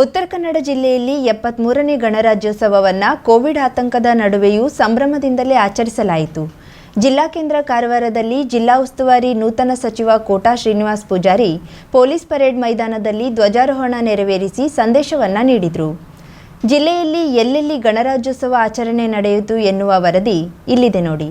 ಉತ್ತರ ಕನ್ನಡ ಜಿಲ್ಲೆಯಲ್ಲಿ ಎಪ್ಪತ್ಮೂರನೇ ಗಣರಾಜ್ಯೋತ್ಸವವನ್ನು ಕೋವಿಡ್ ಆತಂಕದ ನಡುವೆಯೂ ಸಂಭ್ರಮದಿಂದಲೇ ಆಚರಿಸಲಾಯಿತು. ಜಿಲ್ಲಾ ಕೇಂದ್ರ ಕಾರವಾರದಲ್ಲಿ ಜಿಲ್ಲಾ ಉಸ್ತುವಾರಿ ನೂತನ ಸಚಿವ ಕೋಟಾ ಶ್ರೀನಿವಾಸ್ ಪೂಜಾರಿ ಪೊಲೀಸ್ ಪರೇಡ್ ಮೈದಾನದಲ್ಲಿ ಧ್ವಜಾರೋಹಣ ನೆರವೇರಿಸಿ ಸಂದೇಶವನ್ನು ನೀಡಿದರು. ಜಿಲ್ಲೆಯಲ್ಲಿ ಎಲ್ಲೆಲ್ಲಿ ಗಣರಾಜ್ಯೋತ್ಸವ ಆಚರಣೆ ನಡೆಯಿತು ಎನ್ನುವ ವರದಿ ಇಲ್ಲಿದೆ ನೋಡಿ.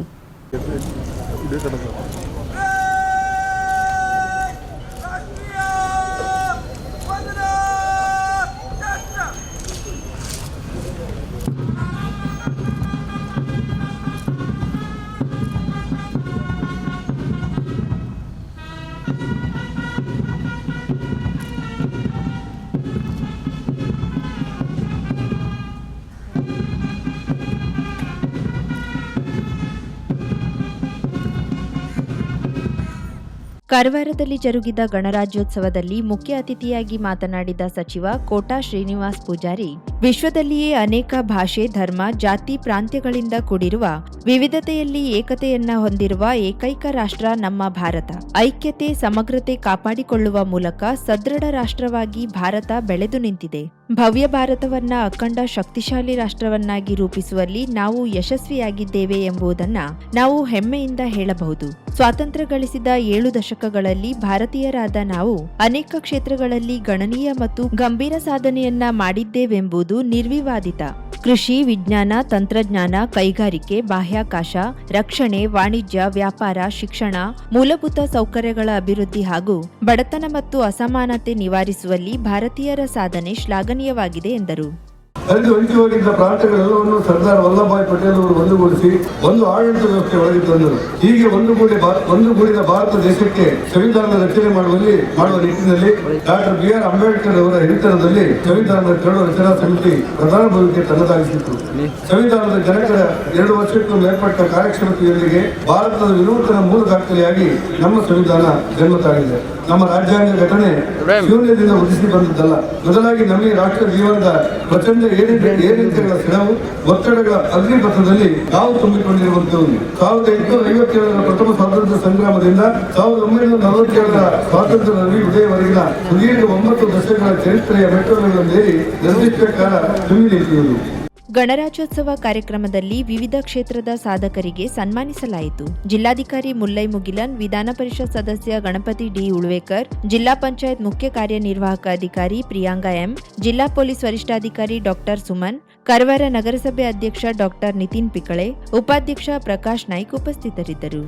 ಕಾರವಾರದಲ್ಲಿ ಜರುಗಿದ ಗಣರಾಜ್ಯೋತ್ಸವದಲ್ಲಿ ಮುಖ್ಯ ಅತಿಥಿಯಾಗಿ ಮಾತನಾಡಿದ ಸಚಿವ ಕೋಟಾ ಶ್ರೀನಿವಾಸ್ ಪೂಜಾರಿ, ವಿಶ್ವದಲ್ಲಿಯೇ ಅನೇಕ ಭಾಷೆ, ಧರ್ಮ, ಜಾತಿ, ಪ್ರಾಂತ್ಯಗಳಿಂದ ಕೂಡಿರುವ ವಿವಿಧತೆಯಲ್ಲಿ ಏಕತೆಯನ್ನ ಹೊಂದಿರುವ ಏಕೈಕ ರಾಷ್ಟ್ರ ನಮ್ಮ ಭಾರತ. ಐಕ್ಯತೆ, ಸಮಗ್ರತೆ ಕಾಪಾಡಿಕೊಳ್ಳುವ ಮೂಲಕ ಸದೃಢ ರಾಷ್ಟ್ರವಾಗಿ ಭಾರತ ಬೆಳೆದು ನಿಂತಿದೆ. ಭವ್ಯ ಭಾರತವನ್ನ ಅಖಂಡ ಶಕ್ತಿಶಾಲಿ ರಾಷ್ಟ್ರವನ್ನಾಗಿ ರೂಪಿಸುವಲ್ಲಿ ನಾವು ಯಶಸ್ವಿಯಾಗಿದ್ದೇವೆ ಎಂಬುದನ್ನ ನಾವು ಹೆಮ್ಮೆಯಿಂದ ಹೇಳಬಹುದು. ಸ್ವಾತಂತ್ರ್ಯ ಗಳಿಸಿದ ಏಳು ದಶಕಗಳಲ್ಲಿ ಭಾರತೀಯರಾದ ನಾವು ಅನೇಕ ಕ್ಷೇತ್ರಗಳಲ್ಲಿ ಗಣನೀಯ ಮತ್ತು ಗಂಭೀರ ಸಾಧನೆಯನ್ನ ಮಾಡಿದ್ದೇವೆಂಬುದು ನಿರ್ವಿವಾದಿತ. ಕೃಷಿ, ವಿಜ್ಞಾನ, ತಂತ್ರಜ್ಞಾನ, ಕೈಗಾರಿಕೆ, ಬಾಹ್ಯಾಕಾಶ, ರಕ್ಷಣೆ, ವಾಣಿಜ್ಯ, ವ್ಯಾಪಾರ, ಶಿಕ್ಷಣ, ಮೂಲಭೂತ ಸೌಕರ್ಯಗಳ ಅಭಿವೃದ್ಧಿ ಹಾಗೂ ಬಡತನ ಮತ್ತು ಅಸಮಾನತೆ ನಿವಾರಿಸುವಲ್ಲಿ ಭಾರತೀಯರ ಸಾಧನೆ ಶ್ಲಾಘನೀಯವಾಗಿದೆ ಎಂದರು. ಅರಿದು ಹೊಂಚಿ ಹೋಗಿದ್ದ ಪ್ರಾಂತಗಳೆಲ್ಲವನ್ನು ಸರ್ದಾರ್ ವಲ್ಲಭಾಯ್ ಪಟೇಲ್ ಅವರು ಒಂದುಗೂಡಿಸಿ ಒಂದು ಆಡಳಿತ ವ್ಯವಸ್ಥೆ ಒಳಗೆ ತಂದರು. ಹೀಗೆ ಒಂದುಗೂಡಿ ಒಂದು ಒಂದುಗೂಡಿದ ಭಾರತ ದೇಶಕ್ಕೆ ಸಂವಿಧಾನದ ರಚನೆ ಮಾಡುವಲ್ಲಿ ಮಾಡುವ ನಿಟ್ಟಿನಲ್ಲಿ ಡಾಕ್ಟರ್ ಬಿ ಆರ್ ಅಂಬೇಡ್ಕರ್ ಅವರ ಹಿರಿತನದಲ್ಲಿ ಸಂವಿಧಾನದ ಕರಡು ರಚನಾ ಸಮಿತಿ ಪ್ರಧಾನ ಭೂಮಿಕೆ ತನ್ನದಾಗಿಸಿತ್ತು. ಸಂವಿಧಾನದ ಜನಕರ ಎರಡು ವರ್ಷಕ್ಕೂ ಮೇಲ್ಪಟ್ಟ ಕಾರ್ಯಕ್ಷಮತೆಯೊಂದಿಗೆ ಭಾರತದ ವಿನೂತನ ಮೂಲ ದಾಖಲೆಯಾಗಿ ನಮ್ಮ ಸಂವಿಧಾನ ಜನ್ಮ ತಾಳಿದೆ ನಮ್ಮ ರಾಜ್ಯಾಂಗ ಘಟನೆ ಶೂನ್ಯದಿಂದ ಉದಿಸಿ ಬಂದದ್ದಲ್ಲ. ಬದಲಾಗಿ ನಮಗೆ ರಾಷ್ಟ್ರ ಜೀವನದ ಪ್ರಚಂಡ ಏರಿಕೆ ಏರಿಳಿತಗಳ ಸೆಣವು ಒತ್ತಡಗಳ ಅಗ್ನಿಪಥದಲ್ಲಿ ತಾವು ತುಂಬಿಕೊಂಡಿರುವಂತಹ ಸಾವಿರದ ಎಂಟುನೂರ ಐವತ್ತೇಳರ ಪ್ರಥಮ ಸ್ವಾತಂತ್ರ್ಯ ಸಂಗ್ರಾಮದಿಂದ ಸಾವಿರದ ಒಂಬೈನೂರ ನಲವತ್ತೇಳರ ಸ್ವಾತಂತ್ರ್ಯ ಉದಯವರೆಗಿನ ಸುದೀರ್ಘ ಒಂಬತ್ತು ದಶಕಗಳ ಚರಿತ್ರೆಯ ಮೆಟ್ಟಲುಗಳನ್ನೇರಿ ನಿರ್ದಿಷ್ಟ ಕಾಲ ತುಂಬಿ ನಿಂತಿರುವುದು ಗಣರಾಜ್ಯೋತ್ಸವ ಕಾರ್ಯಕ್ರಮದಲ್ಲಿ ವಿವಿಧ ಕ್ಷೇತ್ರದ ಸಾಧಕರಿಗೆ ಸನ್ಮಾನಿಸಲಾಯಿತು. ಜಿಲ್ಲಾಧಿಕಾರಿ ಮುಲ್ಲೈ ಮುಗಿಲನ್, ವಿಧಾನ ಪರಿಷತ್ ಸದಸ್ಯ ಗಣಪತಿ ಡಿ ಉಳ್ವೇಕರ್, ಜಿಲ್ಲಾ ಪಂಚಾಯತ್ ಮುಖ್ಯ ಕಾರ್ಯನಿರ್ವಾಹಕ ಅಧಿಕಾರಿ ಪ್ರಿಯಾಂಗಾ ಎಂ, ಜಿಲ್ಲಾ ಪೊಲೀಸ್ ವರಿಷ್ಠಾಧಿಕಾರಿ ಡಾಕ್ಟರ್ ಸುಮನ್, ಕರ್ವಾರ ನಗರಸಭೆ ಅಧ್ಯಕ್ಷ ಡಾಕ್ಟರ್ ನಿತಿನ್ ಪಿಕಳೆ, ಉಪಾಧ್ಯಕ್ಷ ಪ್ರಕಾಶ್ ನಾಯ್ಕ್ ಉಪಸ್ಥಿತರಿದ್ದರು.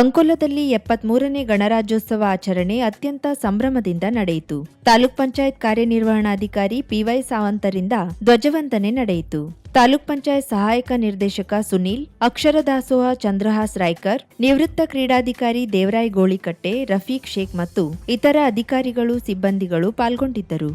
ಅಂಕೋಲದಲ್ಲಿ ಎಪ್ಪತ್ಮೂರನೇ ಗಣರಾಜ್ಯೋತ್ಸವ ಆಚರಣೆ ಅತ್ಯಂತ ಸಂಭ್ರಮದಿಂದ ನಡೆಯಿತು. ತಾಲೂಕ್ ಪಂಚಾಯತ್ ಕಾರ್ಯನಿರ್ವಹಣಾಧಿಕಾರಿ ಪಿವೈ ಸಾವಂತರಿಂದ ಧ್ವಜವಂದನೆ ನಡೆಯಿತು. ತಾಲೂಕ್ ಪಂಚಾಯತ್ ಸಹಾಯಕ ನಿರ್ದೇಶಕ ಸುನೀಲ್, ಅಕ್ಷರ ದಾಸೋಹ ಚಂದ್ರಹಾಸ್ ರಾಯ್ಕರ್, ನಿವೃತ್ತ ಕ್ರೀಡಾಧಿಕಾರಿ ದೇವರಾಯ್ ಗೋಳಿಕಟ್ಟೆ, ರಫೀಕ್ ಶೇಖ್ ಮತ್ತು ಇತರ ಅಧಿಕಾರಿಗಳು, ಸಿಬ್ಬಂದಿಗಳು ಪಾಲ್ಗೊಂಡಿದ್ದರು.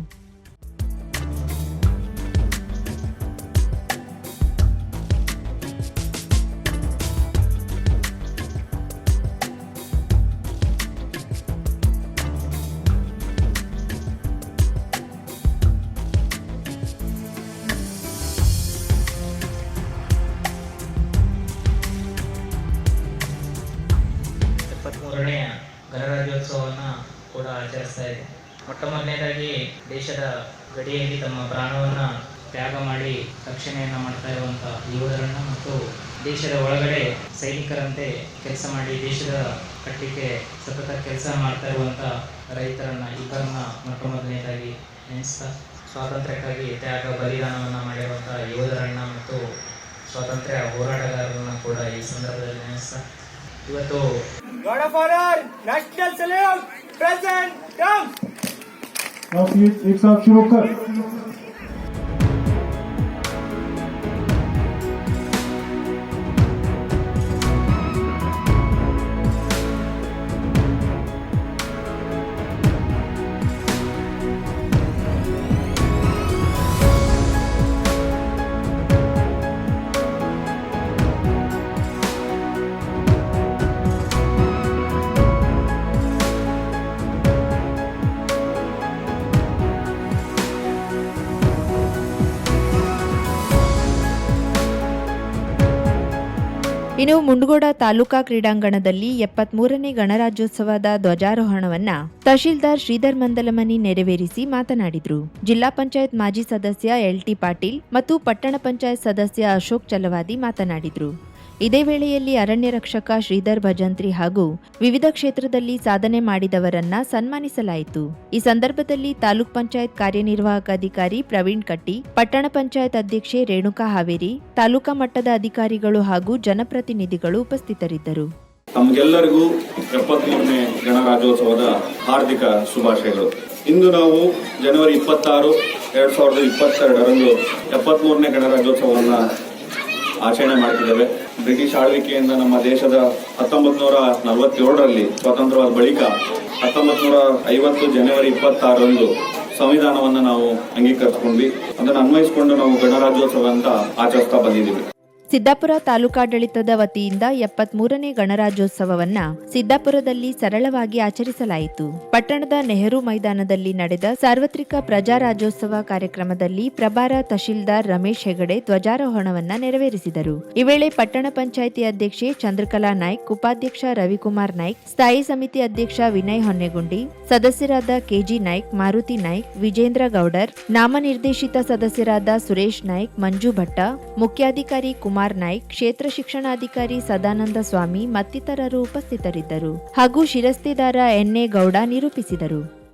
ಗಡಿಯಲ್ಲಿ ತಮ್ಮ ಪ್ರಾಣವನ್ನು ತ್ಯಾಗ ಮಾಡಿ ರಕ್ಷಣೆಯನ್ನು ಮಾಡ್ತಾ ಇರುವಂಥ ಯೋಧರನ್ನು ಮತ್ತು ದೇಶದ ಒಳಗಡೆ ಸೈನಿಕರಂತೆ ಕೆಲಸ ಮಾಡಿ ದೇಶದ ಕಟ್ಟಿಗೆ ಸತತ ಕೆಲಸ ಮಾಡ್ತಾ ಇರುವಂಥ ರೈತರನ್ನ ಇಬ್ಬರನ್ನ ಮೊಟ್ಟ ಮೊದಲನೇದಾಗಿ ನೆನೆಸ್ತಾ ಸ್ವಾತಂತ್ರ್ಯಕ್ಕಾಗಿ ತ್ಯಾಗ ಬಲಿದಾನವನ್ನು ಮಾಡಿರುವಂಥ ಯೋಧರನ್ನ ಮತ್ತು ಸ್ವಾತಂತ್ರ್ಯ ಹೋರಾಟಗಾರರನ್ನ ಕೂಡ ಈ ಸಂದರ್ಭದಲ್ಲಿ ನೆನೆಸ್ತಾ ಇವತ್ತು God Afiyet, eksaf, şuruklar. Şey ಇನ್ನು ಮುಂಡಗೋಡ ತಾಲೂಕಾ ಕ್ರೀಡಾಂಗಣದಲ್ಲಿ ಎಪ್ಪತ್ಮೂರನೇ ಗಣರಾಜ್ಯೋತ್ಸವದ ಧ್ವಜಾರೋಹಣವನ್ನ ತಹಶೀಲ್ದಾರ್ ಶ್ರೀಧರ್ ಮಂದಲಮನಿ ನೆರವೇರಿಸಿ ಮಾತನಾಡಿದರು. ಜಿಲ್ಲಾ ಪಂಚಾಯತ್ ಮಾಜಿ ಸದಸ್ಯ ಎಲ್ಟಿ ಪಾಟೀಲ್ ಮತ್ತು ಪಟ್ಟಣ ಪಂಚಾಯತ್ ಸದಸ್ಯ ಅಶೋಕ್ ಚಲವಾದಿ ಮಾತನಾಡಿದ್ರು. ಇದೇ ವೇಳೆಯಲ್ಲಿ ಅರಣ್ಯ ರಕ್ಷಕ ಶ್ರೀಧರ್ ಭಜಂತ್ರಿ ಹಾಗೂ ವಿವಿಧ ಕ್ಷೇತ್ರದಲ್ಲಿ ಸಾಧನೆ ಮಾಡಿದವರನ್ನ ಸನ್ಮಾನಿಸಲಾಯಿತು. ಈ ಸಂದರ್ಭದಲ್ಲಿ ತಾಲೂಕ್ ಪಂಚಾಯತ್ ಕಾರ್ಯನಿರ್ವಾಹಕ ಅಧಿಕಾರಿ ಪ್ರವೀಣ್ ಕಟ್ಟಿ, ಪಟ್ಟಣ ಪಂಚಾಯತ್ ಅಧ್ಯಕ್ಷೆ ರೇಣುಕಾ ಹಾವೇರಿ, ತಾಲೂಕಾ ಮಟ್ಟದ ಅಧಿಕಾರಿಗಳು ಹಾಗೂ ಜನಪ್ರತಿನಿಧಿಗಳು ಉಪಸ್ಥಿತರಿದ್ದರು. ತಮಗೆಲ್ಲರಿಗೂ ಎಪ್ಪತ್ಮೂರನೇ ಗಣರಾಜ್ಯೋತ್ಸವದ ಹಾರ್ದಿಕ ಶುಭಾಶಯಗಳು. ಇಂದು ನಾವು ಜನವರಿ ಇಪ್ಪತ್ತಾರು, ಎರಡ್ ಸಾವಿರದ ಇಪ್ಪತ್ತೆರಡರಂದು ಎಪ್ಪತ್ಮೂರನೇ ಗಣರಾಜ್ಯೋತ್ಸವವನ್ನು ಆಚರಣೆ ಮಾಡ್ತಿದ್ದೇವೆ. ಬ್ರಿಟಿಷ್ ಆಳ್ವಿಕೆಯಿಂದ ನಮ್ಮ ದೇಶದ ಹತ್ತೊಂಬತ್ ನೂರ ನಲವತ್ತೇಳರಲ್ಲಿ ಸ್ವಾತಂತ್ರ್ಯವಾದ ಬಳಿಕ ಹತ್ತೊಂಬತ್ ನೂರ ಐವತ್ತು ಜನವರಿ ಇಪ್ಪತ್ತಾರರಂದು ಸಂವಿಧಾನವನ್ನು ನಾವು ಅಂಗೀಕರಿಸಿಕೊಂಡ್ವಿ. ಅದನ್ನು ಅನ್ವಯಿಸಿಕೊಂಡು ನಾವು ಗಣರಾಜ್ಯೋತ್ಸವ ಅಂತ ಆಚರಿಸ್ತಾ ಬಂದಿದ್ದೀವಿ. ಸಿದ್ದಾಪುರ ತಾಲೂಕಾಡಳಿತದ ವತಿಯಿಂದ ಎಪ್ಪತ್ಮೂರನೇ ಗಣರಾಜ್ಯೋತ್ಸವವನ್ನ ಸಿದ್ದಾಪುರದಲ್ಲಿ ಸರಳವಾಗಿ ಆಚರಿಸಲಾಯಿತು. ಪಟ್ಟಣದ ನೆಹರು ಮೈದಾನದಲ್ಲಿ ನಡೆದ ಸಾರ್ವತ್ರಿಕ ಪ್ರಜಾರಾಜ್ಯೋತ್ಸವ ಕಾರ್ಯಕ್ರಮದಲ್ಲಿ ಪ್ರಭಾರ ತಹಶೀಲ್ದಾರ್ ರಮೇಶ್ ಹೆಗಡೆ ಧ್ವಜಾರೋಹಣವನ್ನ ನೆರವೇರಿಸಿದರು. ಈ ವೇಳೆ ಪಟ್ಟಣ ಪಂಚಾಯಿತಿ ಅಧ್ಯಕ್ಷೆ ಚಂದ್ರಕಲಾ ನಾಯ್ಕ್, ಉಪಾಧ್ಯಕ್ಷ ರವಿಕುಮಾರ್ ನಾಯ್ಕ್, ಸ್ಥಾಯಿ ಸಮಿತಿ ಅಧ್ಯಕ್ಷ ವಿನಯ್ ಹೊನ್ನೆಗುಂಡಿ, ಸದಸ್ಯರಾದ ಕೆಜಿ ನಾಯ್ಕ್, ಮಾರುತಿ ನಾಯ್ಕ್, ವಿಜೇಂದ್ರ ಗೌಡರ್, ನಾಮನಿರ್ದೇಶಿತ ಸದಸ್ಯರಾದ ಸುರೇಶ್ ನಾಯ್ಕ್, ಮಂಜು ಭಟ್ಟ, ಮುಖ್ಯಾಧಿಕಾರಿ ಕುಮಾರ್ ನಾಯ್ಕ್ ಕ್ಷೇತ್ರ ಶಿಕ್ಷಣಾಧಿಕಾರಿ ಸದಾನಂದ ಸ್ವಾಮಿ ಮತ್ತಿತರರು ಉಪಸ್ಥಿತರಿದ್ದರು ಹಾಗೂ ಶಿರಸ್ತೆದಾರ ಎನ್ಎ ಗೌಡ ನಿರೂಪಿಸಿದರು.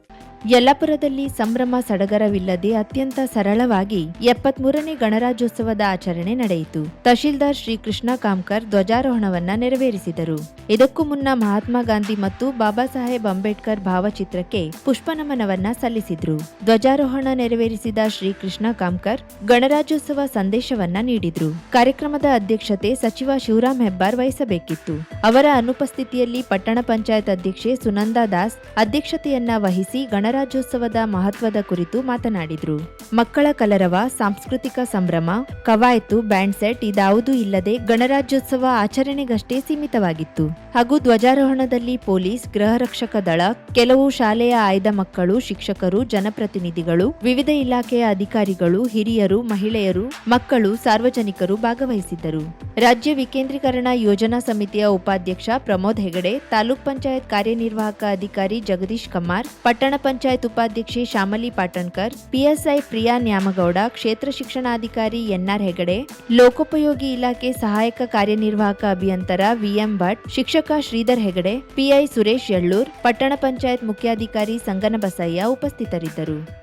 ಯಲ್ಲಾಪುರದಲ್ಲಿ ಸಂಭ್ರಮ ಸಡಗರವಿಲ್ಲದೆ ಅತ್ಯಂತ ಸರಳವಾಗಿ ಎಪ್ಪತ್ಮೂರನೇ ಗಣರಾಜ್ಯೋತ್ಸವದ ಆಚರಣೆ ನಡೆಯಿತು. ತಹಶೀಲ್ದಾರ್ ಶ್ರೀಕೃಷ್ಣ ಕಾಮ್ಕರ್ ಧ್ವಜಾರೋಹಣವನ್ನ ನೆರವೇರಿಸಿದರು. ಇದಕ್ಕೂ ಮುನ್ನ ಮಹಾತ್ಮ ಗಾಂಧಿ ಮತ್ತು ಬಾಬಾ ಸಾಹೇಬ್ ಅಂಬೇಡ್ಕರ್ ಭಾವಚಿತ್ರಕ್ಕೆ ಪುಷ್ಪನಮನವನ್ನ ಸಲ್ಲಿಸಿದ್ರು. ಧ್ವಜಾರೋಹಣ ನೆರವೇರಿಸಿದ ಶ್ರೀಕೃಷ್ಣ ಕಾಮ್ಕರ್ ಗಣರಾಜ್ಯೋತ್ಸವ ಸಂದೇಶವನ್ನ ನೀಡಿದ್ರು. ಕಾರ್ಯಕ್ರಮದ ಅಧ್ಯಕ್ಷತೆ ಸಚಿವ ಶಿವರಾಮ್ ಹೆಬ್ಬಾರ್ ವಹಿಸಬೇಕಿತ್ತು. ಅವರ ಅನುಪಸ್ಥಿತಿಯಲ್ಲಿ ಪಟ್ಟಣ ಪಂಚಾಯತ್ ಅಧ್ಯಕ್ಷೆ ಸುನಂದಾ ದಾಸ್ ಅಧ್ಯಕ್ಷತೆಯನ್ನ ವಹಿಸಿ ಗಣರಾಜ್ಯೋತ್ಸವದ ಮಹತ್ವದ ಕುರಿತು ಮಾತನಾಡಿದರು. ಮಕ್ಕಳ ಕಲರವ, ಸಾಂಸ್ಕೃತಿಕ ಸಂಭ್ರಮ ಕವಾಯತು ಬ್ಯಾಂಡ್ ಸೆಟ್ ಇದಾವುದೂ ಇಲ್ಲದೆ ಗಣರಾಜ್ಯೋತ್ಸವ ಆಚರಣೆಗಷ್ಟೇ ಸೀಮಿತವಾಗಿತ್ತು. ಹಾಗೂ ಧ್ವಜಾರೋಹಣದಲ್ಲಿ ಪೊಲೀಸ್, ಗೃಹ ರಕ್ಷಕ ದಳ, ಕೆಲವು ಶಾಲೆಯ ಆಯ್ದ ಮಕ್ಕಳು, ಶಿಕ್ಷಕರು, ಜನಪ್ರತಿನಿಧಿಗಳು, ವಿವಿಧ ಇಲಾಖೆಯ ಅಧಿಕಾರಿಗಳು, ಹಿರಿಯರು, ಮಹಿಳೆಯರು, ಮಕ್ಕಳು, ಸಾರ್ವಜನಿಕರು ಭಾಗವಹಿಸಿದ್ದರು. ರಾಜ್ಯ ವಿಕೇಂದ್ರೀಕರಣ ಯೋಜನಾ ಸಮಿತಿಯ ಉಪಾಧ್ಯಕ್ಷ ಪ್ರಮೋದ್ ಹೆಗಡೆ, ತಾಲೂಕ್ ಪಂಚಾಯತ್ ಕಾರ್ಯನಿರ್ವಾಹಕ ಅಧಿಕಾರಿ ಜಗದೀಶ್ ಕಮಾರ್ ಪಟ್ಟಣ ಪಂಚಾಯತ್ ಉಪಾಧ್ಯಕ್ಷೆ ಶ್ಯಾಮಲಿ ಪಾಟಣ್ಕರ್ ಪಿಎಸ್ಐ ಪ್ರಿಯಾ ನ್ಯಾಮಗೌಡ, ಕ್ಷೇತ್ರ ಶಿಕ್ಷಣಾಧಿಕಾರಿ ಎನ್ಆರ್ ಹೆಗಡೆ, ಲೋಕೋಪಯೋಗಿ ಇಲಾಖೆ ಸಹಾಯಕ ಕಾರ್ಯನಿರ್ವಾಹಕ ಅಭಿಯಂತರ ವಿಎಂ ಭಟ್, ಶಿಕ್ಷಕ ಶ್ರೀಧರ್ ಹೆಗಡೆ, ಪಿಐ ಸುರೇಶ್ ಯಳ್ಳೂರ್, ಪಟ್ಟಣ ಪಂಚಾಯತ್ ಮುಖ್ಯಾಧಿಕಾರಿ ಸಂಗನಬಸಯ್ಯ ಉಪಸ್ಥಿತರಿದ್ದರು.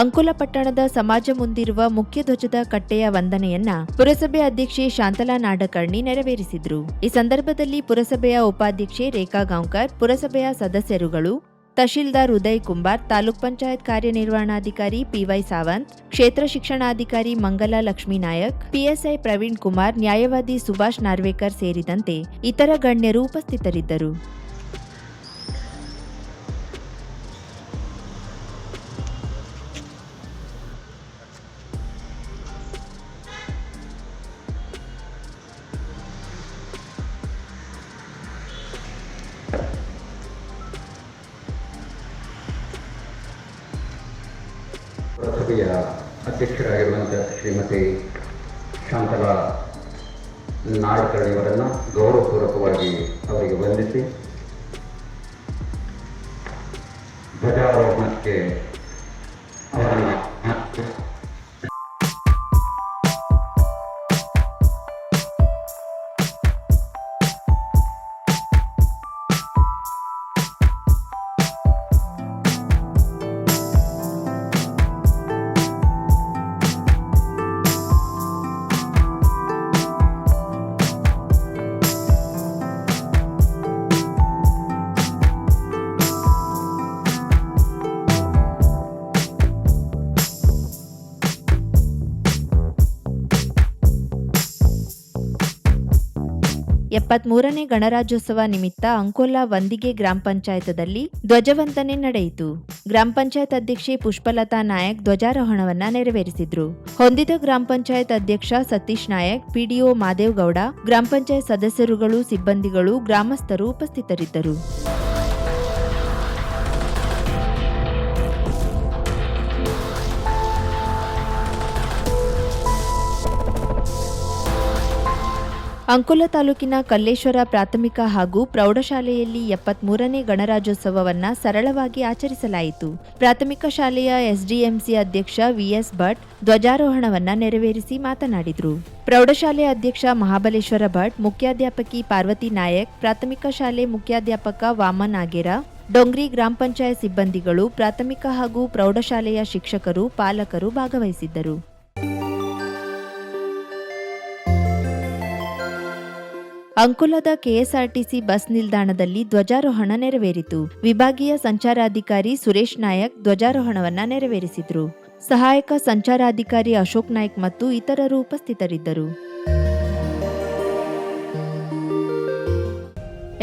ಅಂಕೋಲ ಪಟ್ಟಣದ ಸಮಾಜ ಮುಂದಿರುವ ಮುಖ್ಯ ಧ್ವಜದ ಕಟ್ಟೆಯ ವಂದನೆಯನ್ನ ಪುರಸಭೆ ಅಧ್ಯಕ್ಷೆ ಶಾಂತಲಾ ನಾಡಕರ್ಣಿ ನೆರವೇರಿಸಿದ್ರು. ಈ ಸಂದರ್ಭದಲ್ಲಿ ಪುರಸಭೆಯ ಉಪಾಧ್ಯಕ್ಷೆ ರೇಖಾ ಗಾಂವ್ಕರ್, ಪುರಸಭೆಯ ಸದಸ್ಯರುಗಳು, ತಹಶೀಲ್ದಾರ್ ಉದಯ್ ಕುಂಬಾರ್, ತಾಲೂಕ್ ಪಂಚಾಯತ್ ಕಾರ್ಯನಿರ್ವಹಣಾಧಿಕಾರಿ ಪಿವೈ ಸಾವಂತ್, ಕ್ಷೇತ್ರ ಶಿಕ್ಷಣಾಧಿಕಾರಿ ಮಂಗಲ ಲಕ್ಷ್ಮೀ ನಾಯಕ್ ಪಿಎಸ್ಐ ಪ್ರವೀಣ್ ಕುಮಾರ್, ನ್ಯಾಯವಾದಿ ಸುಭಾಷ್ ನಾರ್ವೇಕರ್ ಸೇರಿದಂತೆ ಇತರ ಗಣ್ಯರು ಉಪಸ್ಥಿತರಿದ್ದರು. ಪುರಸಭೆಯ ಅಧ್ಯಕ್ಷರಾಗಿರುವಂಥ ಶ್ರೀಮತಿ ಶಾಂತಲಾ ನಾಡಕರ್ಣಿಯವರನ್ನು ಗೌರವಪೂರ್ವಕವಾಗಿ ಅವರಿಗೆ ವಂದಿಸಿ ಧ್ವಜಾರೋಹಣಕ್ಕೆ ಅವರನ್ನು ಎಪ್ಪತ್ಮೂರನೇ ಗಣರಾಜ್ಯೋತ್ಸವ ನಿಮಿತ್ತ ಅಂಕೋಲಾ ವಂದಿಗೆ ಗ್ರಾಮ ಪಂಚಾಯತದಲ್ಲಿ ಧ್ವಜವಂದನೆ ನಡೆಯಿತು. ಗ್ರಾಮ ಪಂಚಾಯತ್ ಅಧ್ಯಕ್ಷೆ ಪುಷ್ಪಲತಾ ನಾಯಕ್ ಧ್ವಜಾರೋಹಣವನ್ನ ನೆರವೇರಿಸಿದ್ರು. ಹೊಂದಿದ ಗ್ರಾಮ ಪಂಚಾಯತ್ ಅಧ್ಯಕ್ಷ ಸತೀಶ್ ನಾಯಕ್, ಪಿಡಿಒ ಮಾದೇವ್ ಗೌಡ, ಗ್ರಾಮ ಪಂಚಾಯತ್ ಸದಸ್ಯರುಗಳು, ಸಿಬ್ಬಂದಿಗಳು, ಗ್ರಾಮಸ್ಥರು ಉಪಸ್ಥಿತರಿದ್ದರು. ಅಂಕೋಲ ತಾಲೂಕಿನ ಕಲ್ಲೇಶ್ವರ ಪ್ರಾಥಮಿಕ ಹಾಗೂ ಪ್ರೌಢಶಾಲೆಯಲ್ಲಿ ಎಪ್ಪತ್ಮೂರನೇ ಗಣರಾಜ್ಯೋತ್ಸವವನ್ನ ಸರಳವಾಗಿ ಆಚರಿಸಲಾಯಿತು. ಪ್ರಾಥಮಿಕ ಶಾಲೆಯ ಎಸ್ಡಿಎಂಸಿ ಅಧ್ಯಕ್ಷ ವಿಎಸ್ ಭಟ್ ಧ್ವಜಾರೋಹಣವನ್ನ ನೆರವೇರಿಸಿ ಮಾತನಾಡಿದರು. ಪ್ರೌಢಶಾಲೆ ಅಧ್ಯಕ್ಷ ಮಹಾಬಲೇಶ್ವರ ಭಟ್, ಮುಖ್ಯಾಧ್ಯಾಪಕಿ ಪಾರ್ವತಿ ನಾಯಕ್, ಪ್ರಾಥಮಿಕ ಶಾಲೆ ಮುಖ್ಯಾಧ್ಯಾಪಕ ವಾಮನ್ ಆಗೇರ, ಡೊಂಗ್ರಿ ಗ್ರಾಮ ಪಂಚಾಯತ್ ಸಿಬ್ಬಂದಿಗಳು, ಪ್ರಾಥಮಿಕ ಹಾಗೂ ಪ್ರೌಢಶಾಲೆಯ ಶಿಕ್ಷಕರು, ಪಾಲಕರು ಭಾಗವಹಿಸಿದ್ದರು. ಅಂಕೋಲದ ಕೆಎಸ್ಆರ್ಟಿಸಿ ಬಸ್ ನಿಲ್ದಾಣದಲ್ಲಿ ಧ್ವಜಾರೋಹಣ ನೆರವೇರಿತು. ವಿಭಾಗೀಯ ಸಂಚಾರಾಧಿಕಾರಿ ಸುರೇಶ್ ನಾಯಕ್ ಧ್ವಜಾರೋಹಣವನ್ನ ನೆರವೇರಿಸಿದರು. ಸಹಾಯಕ ಸಂಚಾರಾಧಿಕಾರಿ ಅಶೋಕ್ ನಾಯ್ಕ್ ಮತ್ತು ಇತರರು ಉಪಸ್ಥಿತರಿದ್ದರು.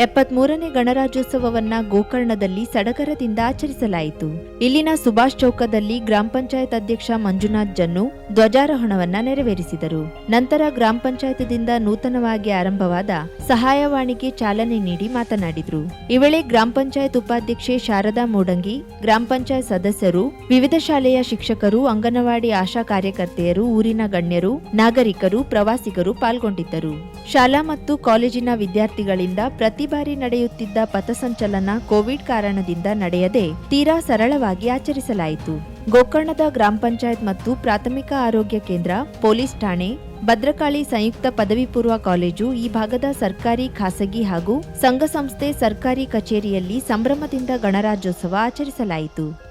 ಎಪ್ಪತ್ಮೂರನೇ ಗಣರಾಜ್ಯೋತ್ಸವವನ್ನ ಗೋಕರ್ಣದಲ್ಲಿ ಸಡಗರದಿಂದ ಆಚರಿಸಲಾಯಿತು. ಇಲ್ಲಿನ ಸುಭಾಷ್ ಚೌಕದಲ್ಲಿ ಗ್ರಾಮ ಪಂಚಾಯತ್ ಅಧ್ಯಕ್ಷ ಮಂಜುನಾಥ್ ಜನ್ನು ಧ್ವಜಾರೋಹಣವನ್ನ ನೆರವೇರಿಸಿದರು. ನಂತರ ಗ್ರಾಮ ಪಂಚಾಯತ್ದಿಂದ ನೂತನವಾಗಿ ಆರಂಭವಾದ ಸಹಾಯವಾಣಿಗೆ ಚಾಲನೆ ನೀಡಿ ಮಾತನಾಡಿದರು. ಈ ವೇಳೆ ಗ್ರಾಮ ಪಂಚಾಯತ್ ಉಪಾಧ್ಯಕ್ಷೆ ಶಾರದಾ ಮೂಡಂಗಿ, ಗ್ರಾಮ ಪಂಚಾಯತ್ ಸದಸ್ಯರು, ವಿವಿಧ ಶಾಲೆಯ ಶಿಕ್ಷಕರು, ಅಂಗನವಾಡಿ ಆಶಾ ಕಾರ್ಯಕರ್ತೆಯರು, ಊರಿನ ಗಣ್ಯರು, ನಾಗರಿಕರು, ಪ್ರವಾಸಿಗರು ಪಾಲ್ಗೊಂಡಿದ್ದರು. ಶಾಲಾ ಮತ್ತು ಕಾಲೇಜಿನ ವಿದ್ಯಾರ್ಥಿಗಳಿಂದ ಪ್ರತಿ ಬಾರಿ ನಡೆಯುತ್ತಿದ್ದ ಪಥಸಂಚಲನ ಕೋವಿಡ್ ಕಾರಣದಿಂದ ನಡೆಯದೆ ತೀರಾ ಸರಳವಾಗಿ ಆಚರಿಸಲಾಯಿತು. ಗೋಕರ್ಣದ ಗ್ರಾಮ ಪಂಚಾಯತ್ ಮತ್ತು ಪ್ರಾಥಮಿಕ ಆರೋಗ್ಯ ಕೇಂದ್ರ, ಪೊಲೀಸ್ ಠಾಣೆ, ಭದ್ರಕಾಳಿ ಸಂಯುಕ್ತ ಪದವಿ ಪೂರ್ವ ಕಾಲೇಜು ಈ ಭಾಗದ ಸರ್ಕಾರಿ, ಖಾಸಗಿ ಹಾಗೂ ಸಂಘ ಸಂಸ್ಥೆ ಸರ್ಕಾರಿ ಕಚೇರಿಯಲ್ಲಿ ಸಂಭ್ರಮದಿಂದ ಗಣರಾಜ್ಯೋತ್ಸವ ಆಚರಿಸಲಾಯಿತು.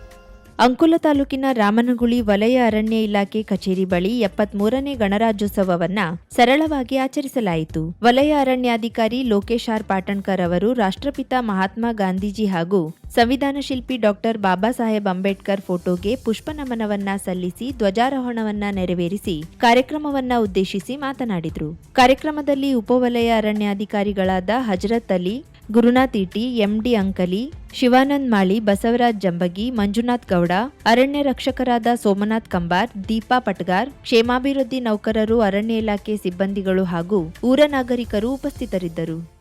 ಅಂಕೋಲ ತಾಲೂಕಿನ ರಾಮನಗುಳಿ ವಲಯ ಅರಣ್ಯ ಇಲಾಖೆ ಕಚೇರಿ ಬಳಿ ಎಪ್ಪತ್ಮೂರನೇ ಗಣರಾಜ್ಯೋತ್ಸವವನ್ನ ಸರಳವಾಗಿ ಆಚರಿಸಲಾಯಿತು. ವಲಯ ಅರಣ್ಯಾಧಿಕಾರಿ ಲೋಕೇಶ್ ಆರ್ ಪಾಟಣ್ಕರ್ ಅವರು ರಾಷ್ಟ್ರಪಿತ ಮಹಾತ್ಮ ಗಾಂಧೀಜಿ ಹಾಗೂ ಸಂವಿಧಾನ ಶಿಲ್ಪಿ ಡಾಕ್ಟರ್ ಬಾಬಾ ಸಾಹೇಬ್ ಅಂಬೇಡ್ಕರ್ ಫೋಟೋಗೆ ಪುಷ್ಪ ನಮನವನ್ನ ಸಲ್ಲಿಸಿ ಧ್ವಜಾರೋಹಣವನ್ನ ನೆರವೇರಿಸಿ ಕಾರ್ಯಕ್ರಮವನ್ನ ಉದ್ದೇಶಿಸಿ ಮಾತನಾಡಿದರು. ಕಾರ್ಯಕ್ರಮದಲ್ಲಿ ಉಪವಲಯ ಅರಣ್ಯಾಧಿಕಾರಿಗಳಾದ ಹಜರತ್ ಅಲಿ ಗುರುನಾಥ್ ಇಟಿ, ಎಂಡಿ ಅಂಕಲಿ, ಶಿವಾನಂದ್ ಮಾಳಿ, ಬಸವರಾಜ್ ಜಂಬಗಿ, ಮಂಜುನಾಥ್ ಗೌಡ, ಅರಣ್ಯ ರಕ್ಷಕರಾದ ಸೋಮನಾಥ್ ಕಂಬಾರ್, ದೀಪಾ ಪಟ್ಗಾರ್, ಕ್ಷೇಮಾಭಿವೃದ್ಧಿ ನೌಕರರು, ಅರಣ್ಯ ಇಲಾಖೆ ಸಿಬ್ಬಂದಿಗಳು ಹಾಗೂ ಊರ ನಾಗರಿಕರು ಉಪಸ್ಥಿತರಿದ್ದರು.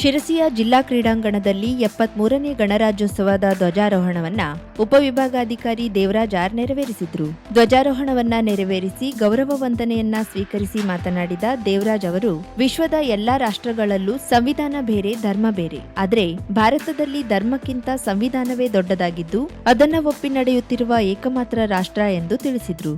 ಶಿರಸಿಯ ಜಿಲ್ಲಾ ಕ್ರೀಡಾಂಗಣದಲ್ಲಿ ಎಪ್ಪತ್ಮೂರನೇ ಗಣರಾಜ್ಯೋತ್ಸವದ ಧ್ವಜಾರೋಹಣವನ್ನ ಉಪವಿಭಾಗಾಧಿಕಾರಿ ದೇವರಾಜ್ ಆರ್ ನೆರವೇರಿಸಿದ್ರು. ಧ್ವಜಾರೋಹಣವನ್ನ ನೆರವೇರಿಸಿ ಗೌರವ ವಂದನೆಯನ್ನ ಸ್ವೀಕರಿಸಿ ಮಾತನಾಡಿದ ದೇವರಾಜ್ ಅವರು, ವಿಶ್ವದ ಎಲ್ಲಾ ರಾಷ್ಟ್ರಗಳಲ್ಲೂ ಸಂವಿಧಾನ ಬೇರೆ, ಧರ್ಮ ಬೇರೆ. ಆದರೆ ಭಾರತದಲ್ಲಿ ಧರ್ಮಕ್ಕಿಂತ ಸಂವಿಧಾನವೇ ದೊಡ್ಡದಾಗಿದ್ದು, ಅದನ್ನ ಒಪ್ಪಿ ನಡೆಯುತ್ತಿರುವ ಏಕಮಾತ್ರ ರಾಷ್ಟ್ರ ಎಂದು ತಿಳಿಸಿದ್ರು.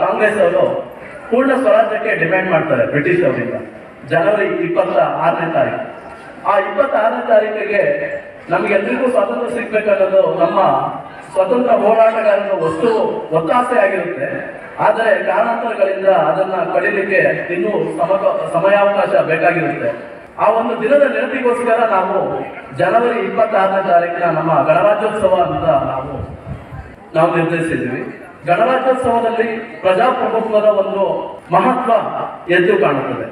ಕಾಂಗ್ರೆಸ್ ಅವರು ಪೂರ್ಣ ಸ್ವರಾಜ್ಯಕ್ಕೆ ಡಿಮ್ಯಾಂಡ್ ಮಾಡ್ತಾರೆ ಬ್ರಿಟಿಷ್ ಅವರಿಂದ. ಜನವರಿ ಇಪ್ಪತ್ತ ಆರನೇ ತಾರೀಕು. ಆ ಇಪ್ಪತ್ತಾರನೇ ತಾರೀಕಿಗೆ ನಮಗೆಲ್ಲರಿಗೂ ಸ್ವಾತಂತ್ರ್ಯ ಸಿಗ್ಬೇಕನ್ನೋದು ನಮ್ಮ ಸ್ವತಂತ್ರ ಹೋರಾಟಗಾರರ ವಸ್ತು ಒತ್ತಾಸೆ ಆಗಿರುತ್ತೆ. ಆದರೆ ಕಾರಣಾಂತರಗಳಿಂದ ಅದನ್ನ ಪಡೀಲಿಕ್ಕೆ ಇನ್ನೂ ಸಮ ಸಮಯಾವಕಾಶ ಬೇಕಾಗಿರುತ್ತೆ. ಆ ಒಂದು ದಿನದ ನೆನಪಿಗೋಸ್ಕರ ನಾವು ಜನವರಿ ಇಪ್ಪತ್ತಾರನೇ ತಾರೀಕಿನ ನಮ್ಮ ಗಣರಾಜ್ಯೋತ್ಸವ ಅಂತ ನಾವು ನಾವು ನಿರ್ಧರಿಸಿದ್ವಿ ಗಣರಾಜ್ಯೋತ್ಸವದಲ್ಲಿ ಪ್ರಜಾಪ್ರಭುತ್ವದ ಒಂದು ಮಹತ್ವ ಎದ್ದು ಕಾಣುತ್ತದೆ.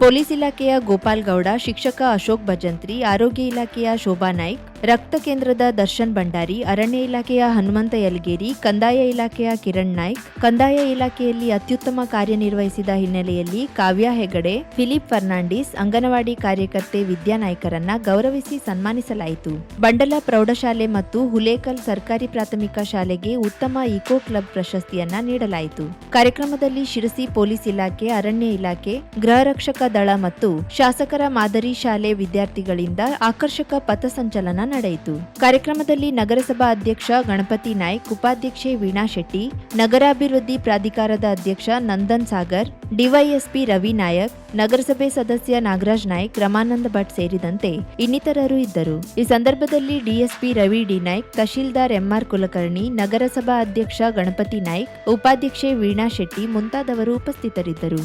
ಪೊಲೀಸ್ ಇಲಾಖೆಯ ಗೋಪಾಲ್ ಗೌಡ ಶಿಕ್ಷಕ ಅಶೋಕ್ ಭಜಂತ್ರಿ, ಆರೋಗ್ಯ ಇಲಾಖೆಯ ಶೋಭಾ ನಾಯ್ಕ್ ರಕ್ತ ಕೇಂದ್ರದ ದರ್ಶನ್ ಭಂಡಾರಿ, ಅರಣ್ಯ ಇಲಾಖೆಯ ಹನುಮಂತ ಯಲಗೇರಿ, ಕಂದಾಯ ಇಲಾಖೆಯ ಕಿರಣ್ ನಾಯ್ಕ್, ಕಂದಾಯ ಇಲಾಖೆಯಲ್ಲಿ ಅತ್ಯುತ್ತಮ ಕಾರ್ಯನಿರ್ವಹಿಸಿದ ಹಿನ್ನೆಲೆಯಲ್ಲಿ ಕಾವ್ಯ ಹೆಗಡೆ, ಫಿಲಿಪ್ ಫರ್ನಾಂಡಿಸ್, ಅಂಗನವಾಡಿ ಕಾರ್ಯಕರ್ತೆ ವಿದ್ಯಾನಾಯ್ಕರನ್ನ ಗೌರವಿಸಿ ಸನ್ಮಾನಿಸಲಾಯಿತು. ಬಂಡಲ ಪ್ರೌಢಶಾಲೆ ಮತ್ತು ಹುಲೇಕಲ್ ಸರ್ಕಾರಿ ಪ್ರಾಥಮಿಕ ಶಾಲೆಗೆ ಉತ್ತಮ ಇಕೋ ಕ್ಲಬ್ ಪ್ರಶಸ್ತಿಯನ್ನ ನೀಡಲಾಯಿತು. ಕಾರ್ಯಕ್ರಮದಲ್ಲಿ ಶಿರಸಿ ಪೊಲೀಸ್ ಇಲಾಖೆ, ಅರಣ್ಯ ಇಲಾಖೆ, ಗೃಹ ರಕ್ಷಕ ದಳ ಮತ್ತು ಶಾಸಕರ ಮಾದರಿ ಶಾಲೆ ವಿದ್ಯಾರ್ಥಿಗಳಿಂದ ಆಕರ್ಷಕ ಪಥಸಂಚಲನ ನಡೆಯಿತು. ಕಾರ್ಯಕ್ರಮದಲ್ಲಿ ನಗರಸಭಾ ಅಧ್ಯಕ್ಷ ಗಣಪತಿ ನಾಯ್ಕ್, ಉಪಾಧ್ಯಕ್ಷೆ ವೀಣಾ ಶೆಟ್ಟಿ, ನಗರಾಭಿವೃದ್ಧಿ ಪ್ರಾಧಿಕಾರದ ಅಧ್ಯಕ್ಷ ನಂದನ್ ಸಾಗರ್, ಡಿವೈಎಸ್ಪಿ ರವಿ ನಾಯಕ್, ನಗರಸಭೆ ಸದಸ್ಯ ನಾಗರಾಜ್ ನಾಯ್ಕ್, ರಮಾನಂದ ಭಟ್ ಸೇರಿದಂತೆ ಇನ್ನಿತರರು ಇದ್ದರು. ಈ ಸಂದರ್ಭದಲ್ಲಿ DSP Ravi D Naik, tahsildar MR Kulkarni, ನಗರಸಭಾ ಅಧ್ಯಕ್ಷ ಗಣಪತಿ ನಾಯ್ಕ್, ಉಪಾಧ್ಯಕ್ಷೆ ವೀಣಾ ಶೆಟ್ಟಿ ಮುಂತಾದವರು ಉಪಸ್ಥಿತರಿದ್ದರು.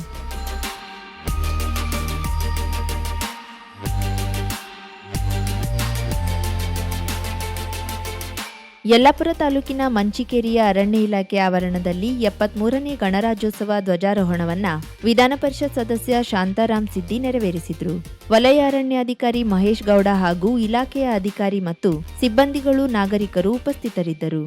ಯಲ್ಲಾಪುರ ತಾಲೂಕಿನ ಮಂಚಿಕೇರಿಯ ಅರಣ್ಯ ಇಲಾಖೆ ಆವರಣದಲ್ಲಿ ಎಪ್ಪತ್ಮೂರನೇ ಗಣರಾಜ್ಯೋತ್ಸವ ಧ್ವಜಾರೋಹಣವನ್ನು ವಿಧಾನ ಪರಿಷತ್ ಸದಸ್ಯ ಶಾಂತಾರಾಮ್ ಸಿದ್ದಿ ನೆರವೇರಿಸಿದರು. ವಲಯ ಅರಣ್ಯಾಧಿಕಾರಿ ಮಹೇಶ್ ಗೌಡ ಹಾಗೂ ಇಲಾಖೆಯ ಅಧಿಕಾರಿ ಮತ್ತು ಸಿಬ್ಬಂದಿಗಳು ನಾಗರಿಕರು ಉಪಸ್ಥಿತರಿದ್ದರು.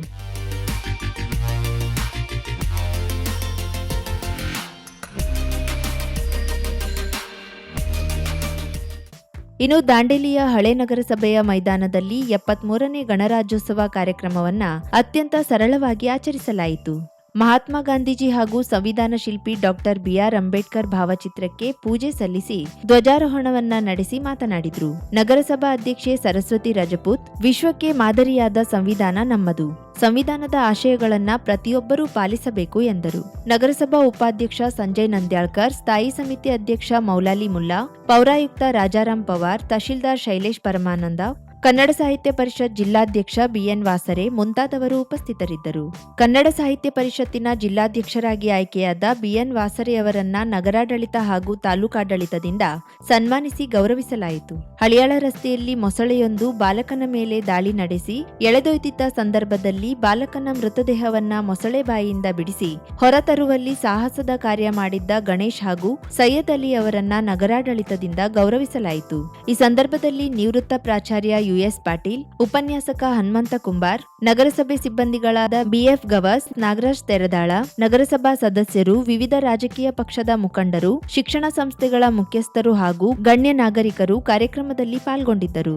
ಇನ್ನು ದಾಂಡೇಲಿಯ ಹಳೆ ನಗರಸಭೆಯ ಮೈದಾನದಲ್ಲಿ ಎಪ್ಪತ್ಮೂರನೇ ಗಣರಾಜ್ಯೋತ್ಸವ ಕಾರ್ಯಕ್ರಮವನ್ನ ಅತ್ಯಂತ ಸರಳವಾಗಿ ಆಚರಿಸಲಾಯಿತು. ಮಹಾತ್ಮ ಗಾಂಧೀಜಿ ಹಾಗೂ ಸಂವಿಧಾನ ಶಿಲ್ಪಿ ಡಾಕ್ಟರ್ ಬಿಆರ್ ಅಂಬೇಡ್ಕರ್ ಭಾವಚಿತ್ರಕ್ಕೆ ಪೂಜೆ ಸಲ್ಲಿಸಿ ಧ್ವಜಾರೋಹಣವನ್ನ ನಡೆಸಿ ಮಾತನಾಡಿದರು. ನಗರಸಭಾ ಅಧ್ಯಕ್ಷೆ ಸರಸ್ವತಿ ರಜಪೂತ್, ವಿಶ್ವಕ್ಕೆ ಮಾದರಿಯಾದ ಸಂವಿಧಾನ ನಮ್ಮದು. ಸಂವಿಧಾನದ ಆಶಯಗಳನ್ನ ಪ್ರತಿಯೊಬ್ಬರೂ ಪಾಲಿಸಬೇಕು ಎಂದರು. ನಗರಸಭಾ ಉಪಾಧ್ಯಕ್ಷ ಸಂಜಯ್ ನಂದ್ಯಾಳ್ಕರ್, ಸ್ಥಾಯಿ ಸಮಿತಿ ಅಧ್ಯಕ್ಷ ಮೌಲಾಲಿ ಮುಲ್ಲಾ, ಪೌರಾಯುಕ್ತ ರಾಜಾರಾಮ್ ಪವಾರ್, ತಹಶೀಲ್ದಾರ್ ಶೈಲೇಶ್ ಪರಮಾನಂದ ಕನ್ನಡ ಸಾಹಿತ್ಯ ಪರಿಷತ್ ಜಿಲ್ಲಾಧ್ಯಕ್ಷ ಬಿಎನ್ ವಾಸರೆ ಮುಂತಾದವರು ಉಪಸ್ಥಿತರಿದ್ದರು. ಕನ್ನಡ ಸಾಹಿತ್ಯ ಪರಿಷತ್ತಿನ ಜಿಲ್ಲಾಧ್ಯಕ್ಷರಾಗಿ ಆಯ್ಕೆಯಾದ ಬಿಎನ್ ವಾಸರೆಯವರನ್ನ ನಗರಾಡಳಿತ ಹಾಗೂ ತಾಲೂಕಾಡಳಿತದಿಂದ ಸನ್ಮಾನಿಸಿ ಗೌರವಿಸಲಾಯಿತು. ಹಳಿಯಾಳ ರಸ್ತೆಯಲ್ಲಿ ಮೊಸಳೆಯೊಂದು ಬಾಲಕನ ಮೇಲೆ ದಾಳಿ ನಡೆಸಿ ಎಳೆದೊಯ್ದಿದ್ದ ಸಂದರ್ಭದಲ್ಲಿ ಬಾಲಕನ ಮೃತದೇಹವನ್ನ ಮೊಸಳೆ ಬಾಯಿಯಿಂದ ಬಿಡಿಸಿ, ಹೊರತರುವಲ್ಲಿ ಸಾಹಸದ ಕಾರ್ಯ ಮಾಡಿದ್ದ ಗಣೇಶ್ ಹಾಗೂ ಸೈಯದ್ ಅಲಿ ಅವರನ್ನ ನಗರಾಡಳಿತದಿಂದ ಗೌರವಿಸಲಾಯಿತು. ಈ ಸಂದರ್ಭದಲ್ಲಿ ನಿವೃತ್ತ ಪ್ರಾಚಾರ್ಯ ಯುಎಸ್ ಪಾಟೀಲ್, ಉಪನ್ಯಾಸಕ ಹನುಮಂತ ಕುಂಬಾರ್, ನಗರಸಭೆ ಸಿಬ್ಬಂದಿಗಳಾದ ಬಿಎಫ್ ಗವಾಸ್, ನಾಗರಾಜ್ ತೆರದಾಳ, ನಗರಸಭಾ ಸದಸ್ಯರು, ವಿವಿಧ ರಾಜಕೀಯ ಪಕ್ಷದ ಮುಖಂಡರು, ಶಿಕ್ಷಣ ಸಂಸ್ಥೆಗಳ ಮುಖ್ಯಸ್ಥರು ಹಾಗೂ ಗಣ್ಯ ನಾಗರಿಕರು ಕಾರ್ಯಕ್ರಮದಲ್ಲಿ ಪಾಲ್ಗೊಂಡಿದ್ದರು.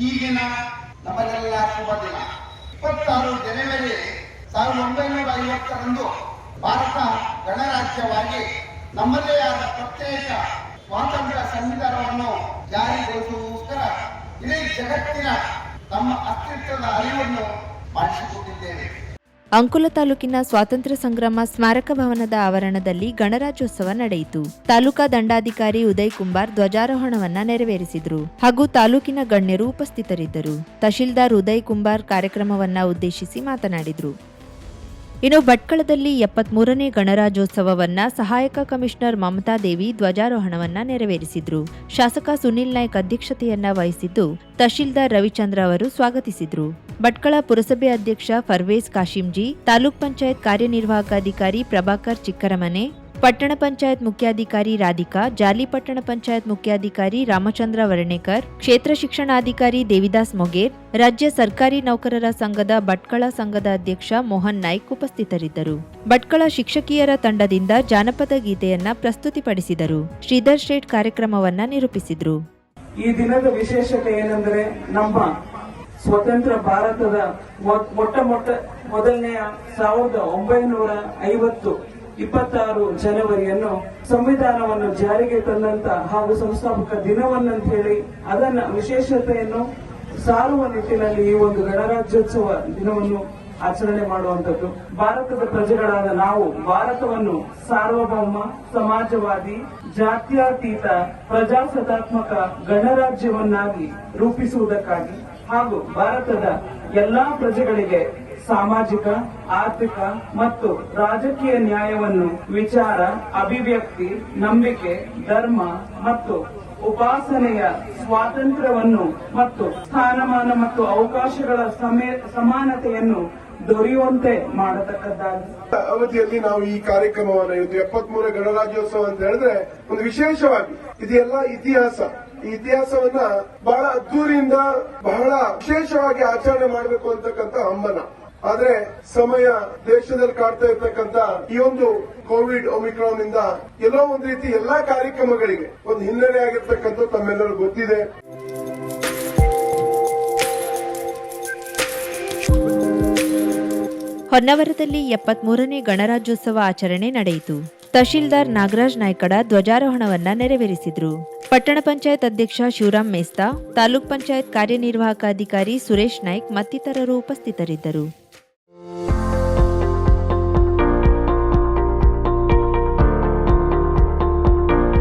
ಈಗಿನ ನಮಗೆಲ್ಲ ಶುಭ ದಿನ ಇಪ್ಪತ್ತಾರು ಜನವರಿ ಸಾವಿರದ ಒಂಬೈನೂರ ಐವತ್ತರಂದು ಭಾರತ ಗಣರಾಜ್ಯವಾಗಿ ನಮ್ಮದೇ ಆದ ಪ್ರತ್ಯೇಕ ಸ್ವಾತಂತ್ರ್ಯ ಸಂವಿಧಾನವನ್ನು ಜಾರಿಗೊಳಿಸುವುದಕ್ಕೋಸ್ಕರ ಇಡೀ ಜಗತ್ತಿನ ನಮ್ಮ ಅಸ್ತಿತ್ವದ ಅರಿವನ್ನು ಮಾಡಿಸಿಕೊಂಡಿದ್ದೇವೆ. ಅಂಕುಲ ತಾಲೂಕಿನ ಸ್ವಾತಂತ್ರ್ಯ ಸಂಗ್ರಾಮ ಸ್ಮಾರಕ ಭವನದ ಆವರಣದಲ್ಲಿ ಗಣರಾಜ್ಯೋತ್ಸವ ನಡೆಯಿತು. ತಾಲೂಕಾ ದಂಡಾಧಿಕಾರಿ ಉದಯ್ ಕುಂಬಾರ್ ಧ್ವಜಾರೋಹಣವನ್ನ ನೆರವೇರಿಸಿದರು. ಹಾಗೂ ತಾಲೂಕಿನ ಗಣ್ಯರು ಉಪಸ್ಥಿತರಿದ್ದರು. ತಹಶೀಲ್ದಾರ್ ಉದಯ್ ಕುಂಬಾರ್ ಕಾರ್ಯಕ್ರಮವನ್ನ ಉದ್ದೇಶಿಸಿ ಮಾತನಾಡಿದ್ರು. ಇನ್ನು ಭಟ್ಕಳದಲ್ಲಿ ಎಪ್ಪತ್ಮೂರನೇ ಗಣರಾಜ್ಯೋತ್ಸವವನ್ನ ಸಹಾಯಕ ಕಮಿಷನರ್ ಮಮತಾ ದೇವಿ ಧ್ವಜಾರೋಹಣವನ್ನ ನೆರವೇರಿಸಿದ್ರು. ಶಾಸಕ ಸುನಿಲ್ ನಾಯ್ಕ್ ಅಧ್ಯಕ್ಷತೆಯನ್ನ ವಹಿಸಿದ್ದು ತಹಶೀಲ್ದಾರ್ ರವಿಚಂದ್ರ ಅವರು ಸ್ವಾಗತಿಸಿದ್ರು. ಭಟ್ಕಳ ಪುರಸಭೆ ಅಧ್ಯಕ್ಷ ಫರ್ವೇಜ್ ಕಾಶಿಂಜಿ, ತಾಲೂಕ್ ಪಂಚಾಯತ್ ಕಾರ್ಯನಿರ್ವಾಹಕ ಅಧಿಕಾರಿ ಪ್ರಭಾಕರ್ ಚಿಕ್ಕರಮನೆ ಪಟ್ಟಣ ಪಂಚಾಯತ್ ಮುಖ್ಯಾಧಿಕಾರಿ ರಾಧಿಕಾ, ಜಾಲಿ ಪಟ್ಟಣ ಪಂಚಾಯತ್ ಮುಖ್ಯಾಧಿಕಾರಿ ರಾಮಚಂದ್ರ ವರ್ಣೇಕರ್ ಕ್ಷೇತ್ರ ಶಿಕ್ಷಣಾಧಿಕಾರಿ ದೇವಿದಾಸ್ ಮೊಗೇರ್, ರಾಜ್ಯ ಸರ್ಕಾರಿ ನೌಕರರ ಸಂಘದ ಭಟ್ಕಳ ಸಂಘದ ಅಧ್ಯಕ್ಷ ಮೋಹನ್ ನಾಯ್ಕ್ ಉಪಸ್ಥಿತರಿದ್ದರು. ಭಟ್ಕಳ ಶಿಕ್ಷಕಿಯರ ತಂಡದಿಂದ ಜಾನಪದ ಗೀತೆಯನ್ನ ಪ್ರಸ್ತುತಿಪಡಿಸಿದರು. ಶ್ರೀಧರ್ ಶೇಟ್ ಕಾರ್ಯಕ್ರಮವನ್ನ ನಿರೂಪಿಸಿದ್ರು. ಈ ದಿನದ ವಿಶೇಷತೆ ಏನೆಂದರೆ ನಮ್ಮ ಸ್ವತಂತ್ರ ಭಾರತದ ಮೊಟ್ಟ ಮೊಟ್ಟ ಮೊದಲನೆಯ ಸಾವಿರದ ಒಂಬೈನೂರ ಐವತ್ತು ಇಪ್ಪತ್ತಾರು ಜನವರಿಯನ್ನು ಸಂವಿಧಾನವನ್ನು ಜಾರಿಗೆ ತಂದಂತ ಹಾಗೂ ಸಂಸ್ಥಾಪಕ ದಿನವನ್ನಂತ ಹೇಳಿ ಅದನ್ನ ವಿಶೇಷತೆಯನ್ನು ಸಾರುವ ನಿಟ್ಟಿನಲ್ಲಿ ಈ ಒಂದು ಗಣರಾಜ್ಯೋತ್ಸವ ದಿನವನ್ನು ಆಚರಣೆ ಮಾಡುವಂತದ್ದು ಭಾರತದ ಪ್ರಜೆಗಳಾದ ನಾವು ಭಾರತವನ್ನು ಸಾರ್ವಭೌಮ, ಸಮಾಜವಾದಿ, ಜಾತ್ಯತೀತ, ಪ್ರಜಾಸತ್ತಾತ್ಮಕ ಗಣರಾಜ್ಯವನ್ನಾಗಿ ರೂಪಿಸುವುದಕ್ಕಾಗಿ ಹಾಗೂ ಭಾರತದ ಎಲ್ಲಾ ಪ್ರಜೆಗಳಿಗೆ ಸಾಮಾಜಿಕ, ಆರ್ಥಿಕ ಮತ್ತು ರಾಜಕೀಯ ನ್ಯಾಯವನ್ನು ವಿಚಾರ, ಅಭಿವ್ಯಕ್ತಿ, ನಂಬಿಕೆ, ಧರ್ಮ ಮತ್ತು ಉಪಾಸನೆಯ ಸ್ವಾತಂತ್ರ್ಯವನ್ನು ಮತ್ತು ಸ್ಥಾನಮಾನ ಮತ್ತು ಅವಕಾಶಗಳ ಸಮೇ, ಸಮಾನತೆಯನ್ನು ದೊರೆಯುವಂತೆ ಮಾಡತಕ್ಕದ್ದಾಗಿ. ಅವಧಿಯಲ್ಲಿ ನಾವು ಈ ಕಾರ್ಯಕ್ರಮವನ್ನು ಇವತ್ತು ಎಪ್ಪತ್ಮೂರ ಗಣರಾಜ್ಯೋತ್ಸವ ಅಂತ ಹೇಳಿದ್ರೆ ಒಂದು ವಿಶೇಷವಾಗಿ ಇದೆಲ್ಲ ಇತಿಹಾಸ. ಈ ಇತಿಹಾಸವನ್ನ ಬಹಳ ಅದ್ದೂರಿಯಿಂದ ಬಹಳ ವಿಶೇಷವಾಗಿ ಆಚರಣೆ ಮಾಡಬೇಕು ಅಂತಕ್ಕಂಥ ಹಂಬನ ಆದ್ರೆ ಸಮಯ ದೇಶದಲ್ಲಿ ಕಾಡ್ತಾ ಇರ್ತಕ್ಕಂತ ಈ ಒಂದು ಕೋವಿಡ್ ಒಮಿಕ್ರಾನ್ ಇಂದ ಎಲ್ಲೋ ಒಂದ್ ರೀತಿ ಎಲ್ಲಾ ಕಾರ್ಯಕ್ರಮಗಳಿಗೆ ಒಂದು ಹಿನ್ನಡೆ ಆಗಿರ್ತಕ್ಕಂಥ ತಮ್ಮೆಲ್ಲರೂ ಗೊತ್ತಿದೆ. ಹೊನ್ನವರದಲ್ಲಿ ಎಪ್ಪತ್ಮೂರನೇ ಗಣರಾಜ್ಯೋತ್ಸವ ಆಚರಣೆ ನಡೆಯಿತು. ತಹಶೀಲ್ದಾರ್ ನಾಗರಾಜ್ ನಾಯ್ಕಡ ಧ್ವಜಾರೋಹಣವನ್ನ ನೆರವೇರಿಸಿದ್ರು. ಪಟ್ಟಣ ಪಂಚಾಯತ್ ಅಧ್ಯಕ್ಷ ಶಿವರಾಮ್ ಮೇಸ್ತಾ, ತಾಲೂಕ್ ಪಂಚಾಯತ್ ಕಾರ್ಯನಿರ್ವಾಹಕ ಅಧಿಕಾರಿ ಸುರೇಶ್ ನಾಯ್ಕ್ ಮತ್ತಿತರರು ಉಪಸ್ಥಿತರಿದ್ದರು.